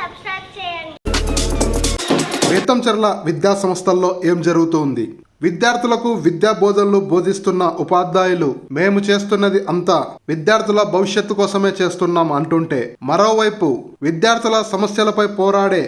Subscribe చేయండి. విద్యా సంస్థల్లో ఏం జరుగుతుంది? విద్యార్థులకు విద్యా బోధనలు బోధిస్తున్న ఉపాధ్యాయులు మేము చేస్తున్నది అంతా విద్యార్థుల భవిష్యత్తు కోసమే చేస్తున్నాం అంటుంటే మరోవైపు విద్యార్థుల సమస్యలపై పోరాడే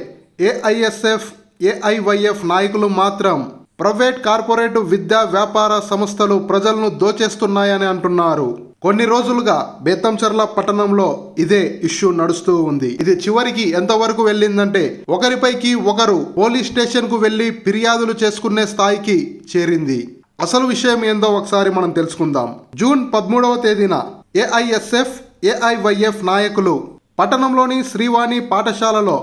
ఏఐఎస్ఎఫ్ ఏఐవైఎఫ్ నాయకులు మాత్రం ప్రైవేట్ కార్పొరేట్ విద్యా వ్యాపార సంస్థలు ప్రజలను దోచేస్తున్నాయని అంటున్నారు. కొన్ని రోజులుగా బేతంచర్ల పట్టణంలో ఇదే ఇష్యూ నడుస్తూ ఉంది. ఇది చివరికి ఎంతవరకు వెళ్ళిందంటే ఒకరిపైకి ఒకరు పోలీస్ స్టేషన్కు వెళ్ళి ఫిర్యాదులు చేసుకునే స్థాయికి చేరింది. అసలు విషయం ఏందో ఒకసారి మనం తెలుసుకుందాం. జూన్ పదమూడవ తేదీన ఏఐఎస్ఎఫ్ ఏఐవైఎఫ్ నాయకులు పట్టణంలోని శ్రీవాణి పాఠశాలలో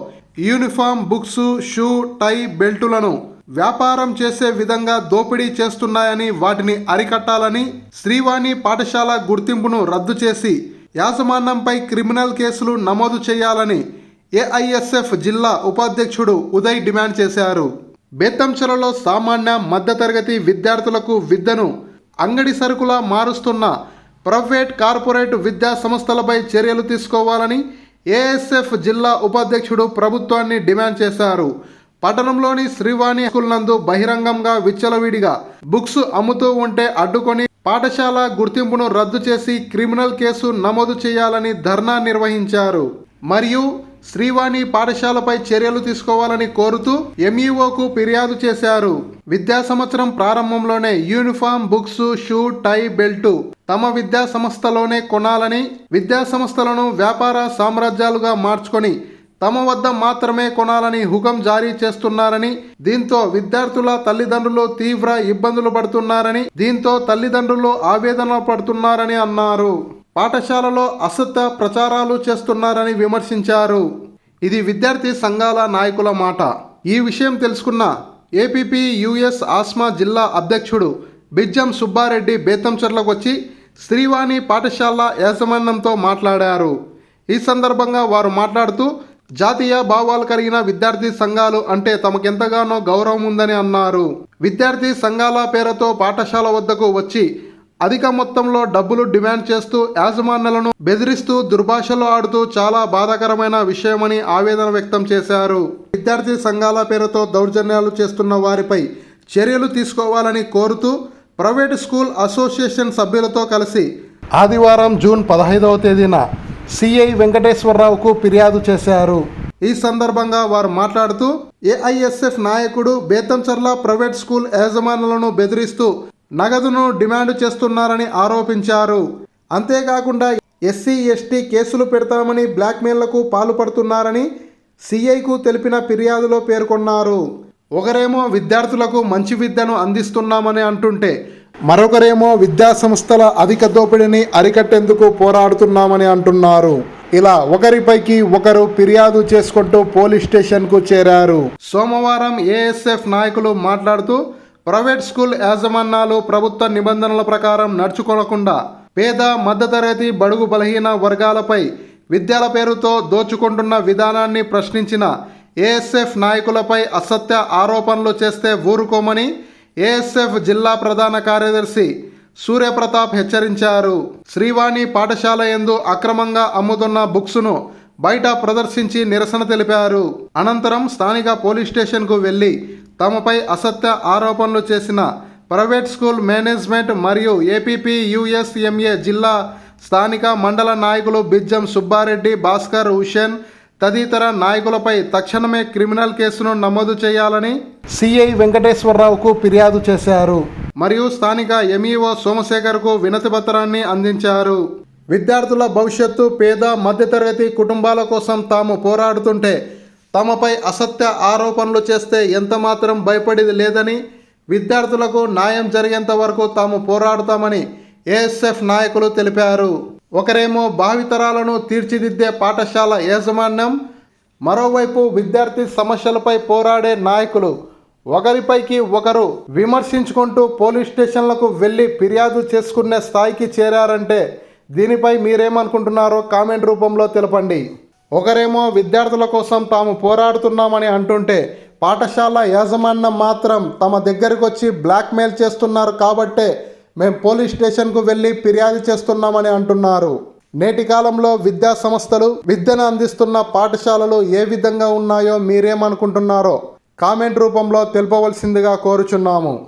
యూనిఫామ్ బుక్స్ షూ టై బెల్టులను వ్యాపారం చేసే విధంగా దోపిడీ చేస్తున్నాయని వాటిని అరికట్టాలని శ్రీవాణి పాఠశాల గుర్తింపును రద్దు చేసి యాజమాన్యంపై క్రిమినల్ కేసులు నమోదు చేయాలని ఏఐఎస్ఎఫ్ జిల్లా ఉపాధ్యక్షుడు ఉదయ్ డిమాండ్ చేశారు. బేతంచెలలో సామాన్య మధ్యతరగతి విద్యార్థులకు విద్యను అంగడి సరుకులా మారుస్తున్న ప్రైవేట్ కార్పొరేట్ విద్యా సంస్థలపై చర్యలు తీసుకోవాలని ఏఎస్ఎఫ్ జిల్లా ఉపాధ్యక్షుడు ప్రభుత్వాన్ని డిమాండ్ చేశారు. పట్టణంలోని శ్రీవాణి స్కూల్ నందు బహిరంగంగా విచ్చలవిడిగా బుక్స్ అమ్ముతూ ఉంటే అడ్డుకొని పాఠశాల గుర్తింపును రద్దు చేసి క్రిమినల్ కేసు నమోదు చేయాలని ధర్నా నిర్వహించారు. మరియు శ్రీవాణి పాఠశాలపై చర్యలు తీసుకోవాలని కోరుతూ ఎంఈఓకు ఫిర్యాదు చేశారు. విద్యా సంవత్సరం ప్రారంభంలోనే uniform books shoe tie belt తమ విద్యా సంస్థలోనే కొనాలని విద్యా సంస్థలను వ్యాపార సామ్రాజ్యాలుగా మార్చుకొని తమ వద్ద మాత్రమే కొనాలని హుకం జారీ చేస్తున్నారని దీంతో విద్యార్థుల తల్లిదండ్రులు తీవ్ర ఇబ్బందులు పడుతున్నారని దీంతో తల్లిదండ్రులు ఆవేదన పడుతున్నారని అన్నారు. పాఠశాలలో అసత్య ప్రచారాలు చేస్తున్నారని విమర్శించారు. ఇది విద్యార్థి సంఘాల నాయకుల మాట. ఈ విషయం తెలుసుకున్న ఏపీపీ యుఎస్ ఆస్మా జిల్లా అధ్యక్షుడు బిజ్జం సుబ్బారెడ్డి బేతంచెర్లకు వచ్చి శ్రీవాణి పాఠశాల యాజమాన్యంతో మాట్లాడారు. ఈ సందర్భంగా వారు మాట్లాడుతూ జాతీయ భావాలు కలిగిన విద్యార్థి సంఘాలు అంటే తమకెంతగానో గౌరవం ఉందని అన్నారు. విద్యార్థి సంఘాల పేరుతో పాఠశాల వద్దకు వచ్చి అధిక మొత్తంలో డబ్బులు డిమాండ్ చేస్తూ యాజమాన్యాలను బెదిరిస్తూ దుర్భాషలు ఆడుతూ చాలా బాధాకరమైన విషయమని ఆవేదన వ్యక్తం చేశారు. విద్యార్థి సంఘాల పేరుతో దౌర్జన్యాలు చేస్తున్న వారిపై చర్యలు తీసుకోవాలని కోరుతూ ప్రైవేట్ స్కూల్ అసోసియేషన్ సభ్యులతో కలిసి ఆదివారం జూన్ పదహైదవ తేదీన సిఐ వెంకటేశ్వరరావుకు ఫిర్యాదు చేశారు. ఈ సందర్భంగా వారు మాట్లాడుతూ ఏఐఎస్ఎఫ్ నాయకుడు బేతంచర్ల ప్రైవేట్ స్కూల్ యజమానులను బెదిరిస్తూ నగదును డిమాండ్ చేస్తున్నారని ఆరోపించారు. అంతేకాకుండా ఎస్సీ ఎస్టీ కేసులు పెడతామని బ్లాక్మెయిల్లకు పాల్పడుతున్నారని సిఐకు తెలిపిన ఫిర్యాదులో పేర్కొన్నారు. ఒకరేమో విద్యార్థులకు మంచి విద్యను అందిస్తున్నామని అంటుంటే మరొకరేమో విద్యా సంస్థల అధిక దోపిడీని అరికట్టేందుకు పోరాడుతున్నామని అంటున్నారు. ఇలా ఒకరిపైకి ఒకరు ఫిర్యాదు చేసుకుంటూ పోలీస్ స్టేషన్కు చేరారు. సోమవారం ఏఎస్ఎఫ్ నాయకులు మాట్లాడుతూ ప్రైవేట్ స్కూల్ యాజమాన్యాలు ప్రభుత్వ నిబంధనల ప్రకారం నడుచుకోకుండా పేద మధ్యతరగతి బడుగు బలహీన వర్గాలపై విద్యల పేరుతో దోచుకుంటున్న విధానాన్ని ప్రశ్నించిన ఏఎస్ఎఫ్ నాయకులపై అసత్య ఆరోపణలు చేస్తే ఊరుకోమని ఏఎస్ఎఫ్ జిల్లా ప్రధాన కార్యదర్శి సూర్యప్రతాప్ హెచ్చరించారు. శ్రీవాణి పాఠశాల ఎందు అక్రమంగా అమ్ముతున్న బుక్స్ను బయట ప్రదర్శించి నిరసన తెలిపారు. అనంతరం స్థానిక పోలీస్ స్టేషన్కు వెళ్ళి తమపై అసత్య ఆరోపణలు చేసిన ప్రైవేట్ స్కూల్ మేనేజ్మెంట్ మరియు ఏపీపీ యుఎస్ఎంఏ జిల్లా స్థానిక మండల నాయకులు బిజ్జం సుబ్బారెడ్డి భాస్కర్ హుషేన్ తదితర నాయకులపై తక్షణమే క్రిమినల్ కేసును నమోదు చేయాలని సిఐ వెంకటేశ్వరరావుకు ఫిర్యాదు చేశారు. మరియు స్థానిక ఎంఈఓ సోమశేఖర్కు వినతి పత్రాన్ని అందించారు. విద్యార్థుల భవిష్యత్తు పేద మధ్యతరగతి కుటుంబాల కోసం తాము పోరాడుతుంటే తమపై అసత్య ఆరోపణలు చేస్తే ఎంతమాత్రం భయపడేది లేదని విద్యార్థులకు న్యాయం జరిగేంత వరకు తాము పోరాడుతామని ఏఎస్ఎఫ్ నాయకులు తెలిపారు. ఒకరేమో భావితరాలను తీర్చిదిద్దే పాఠశాల యాజమాన్యం మరోవైపు విద్యార్థి సమస్యలపై పోరాడే నాయకులు ఒకరిపైకి ఒకరు విమర్శించుకుంటూ పోలీస్ స్టేషన్లకు వెళ్ళి ఫిర్యాదు చేసుకునే స్థాయికి చేరారంటే దీనిపై మీరేమనుకుంటున్నారో కామెంట్ రూపంలో తెలపండి. ఒకరేమో విద్యార్థుల కోసం తాము పోరాడుతున్నామని అంటుంటే పాఠశాల యాజమాన్యం మాత్రం తమ దగ్గరికి వచ్చి బ్లాక్మెయిల్ చేస్తున్నారు కాబట్టే మేము పోలీస్ స్టేషన్కు వెళ్ళి ఫిర్యాదు చేస్తున్నామని అంటున్నారు. నేటి కాలంలో విద్యా సంస్థలు విద్యను అందిస్తున్న పాఠశాలలు ఏ విధంగా ఉన్నాయో మీరేమనుకుంటున్నారో కామెంట్ రూపంలో తెలుపవలసిందిగా కోరుచున్నాము.